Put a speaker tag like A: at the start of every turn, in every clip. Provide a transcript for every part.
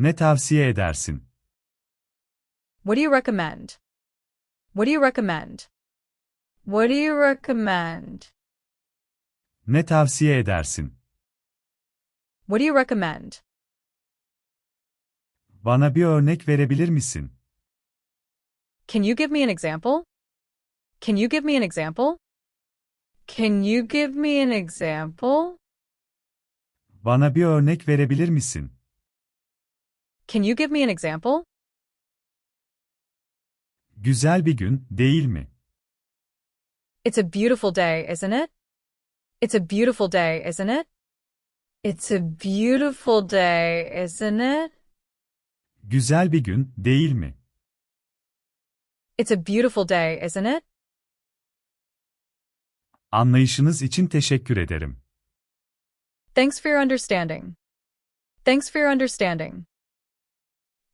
A: Ne tavsiye edersin?
B: What do you recommend? What do you recommend? What do you recommend?
A: Ne tavsiye edersin?
B: What do you recommend?
A: Bana bir örnek verebilir misin?
B: Can you give me an example? Can you give me an example? Can you give me an example?
A: Bana bir örnek verebilir misin?
B: Can you give me an example?
A: Güzel bir gün, değil mi?
B: It's a beautiful day, isn't it? It's a beautiful day, isn't it? It's a beautiful day, isn't it?
A: Güzel bir gün, değil mi?
B: It's a beautiful day, isn't it?
A: Anlayışınız için teşekkür ederim.
B: Thanks for your understanding. Thanks for your understanding.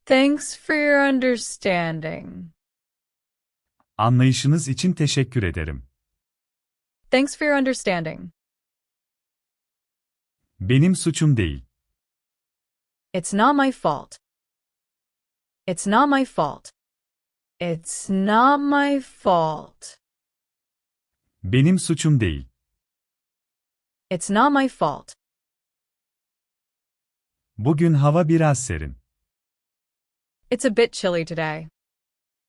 B: Thanks for your understanding.
A: Anlayışınız için teşekkür ederim.
B: Thanks for your understanding.
A: Benim suçum değil.
B: It's not my fault. It's not my fault. It's not my fault.
A: Benim suçum değil.
B: It's not my fault.
A: Bugün hava biraz serin.
B: It's a bit chilly today.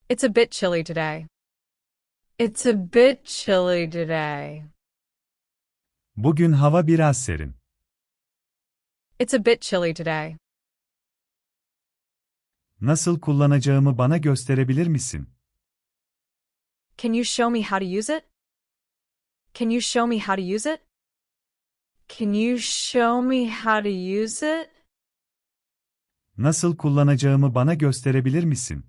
B: It's a bit chilly today. It's a bit chilly today.
A: Bugün hava biraz serin.
B: It's a bit chilly today.
A: Nasıl kullanacağımı bana gösterebilir misin?
B: Can you show me how to use it? Can you show me how to use it? Can you show me how to use it?
A: Nasıl kullanacağımı bana gösterebilir misin?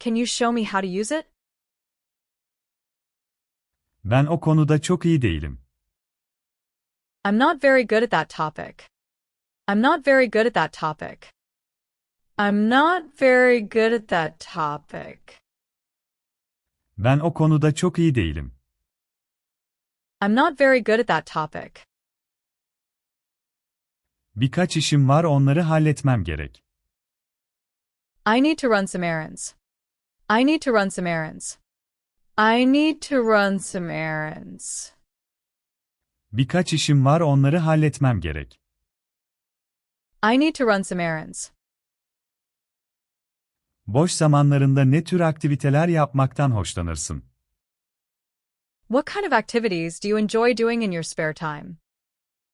B: Can you show me how to use it?
A: Ben o konuda çok iyi değilim.
B: I'm not very good at that topic. I'm not very good at that topic. I'm not very good at that topic.
A: Ben o konuda çok iyi değilim.
B: I'm not very good at that topic.
A: Birkaç işim var onları halletmem gerek.
B: I need to run some errands. I need to run some errands. I need to run some errands.
A: Birkaç işim var onları halletmem gerek.
B: I need to run some errands.
A: Boş zamanlarında ne tür aktiviteler yapmaktan hoşlanırsın?
B: What kind of activities do you enjoy doing in your spare time?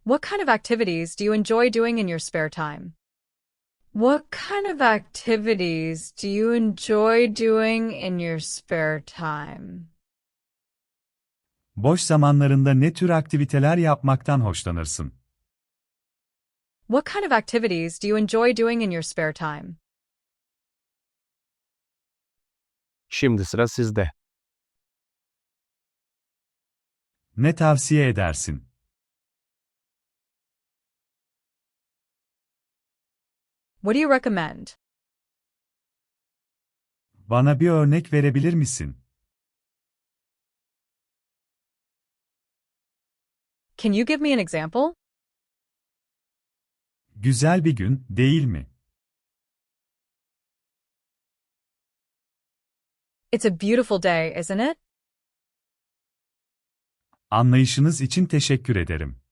B: What kind of activities do you enjoy doing in your spare time? What kind of activities do you enjoy doing in your spare time?
A: Boş zamanlarında ne tür aktiviteler yapmaktan hoşlanırsın?
B: What kind of activities do you enjoy doing in your spare time?
C: Şimdi sıra sizde.
A: Ne tavsiye edersin?
B: What do you recommend?
A: Bana bir örnek verebilir misin?
B: Can you give me an example?
A: Güzel bir gün, değil mi?
B: It's a beautiful day, isn't it?
A: Anlayışınız için teşekkür ederim.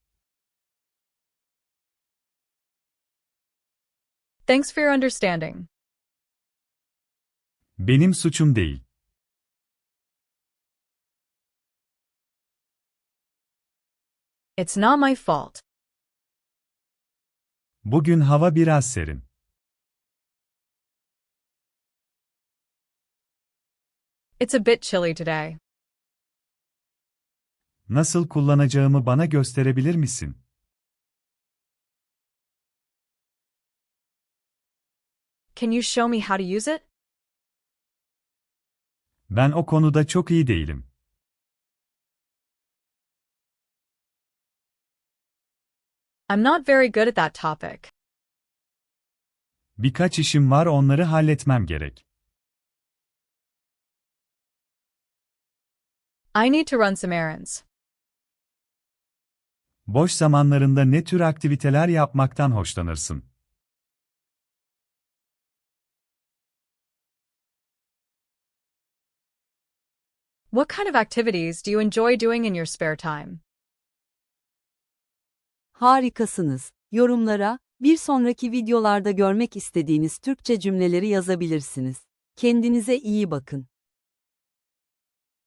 B: Thanks for your understanding.
A: Benim suçum değil.
B: It's not my fault.
A: Bugün hava biraz serin.
B: It's a bit chilly today.
A: Nasıl kullanacağımı bana gösterebilir misin?
B: Can you show me how to use it?
A: Ben o konuda çok iyi değilim.
B: I'm not very good at that topic.
A: Birkaç işim var onları halletmem gerek.
B: I need to run some errands.
A: Boş zamanlarında ne tür aktiviteler yapmaktan hoşlanırsın?
B: What kind of activities do you enjoy doing in your spare time?
D: Harikasınız. Yorumlara, bir sonraki videolarda görmek istediğiniz Türkçe cümleleri yazabilirsiniz. Kendinize iyi bakın.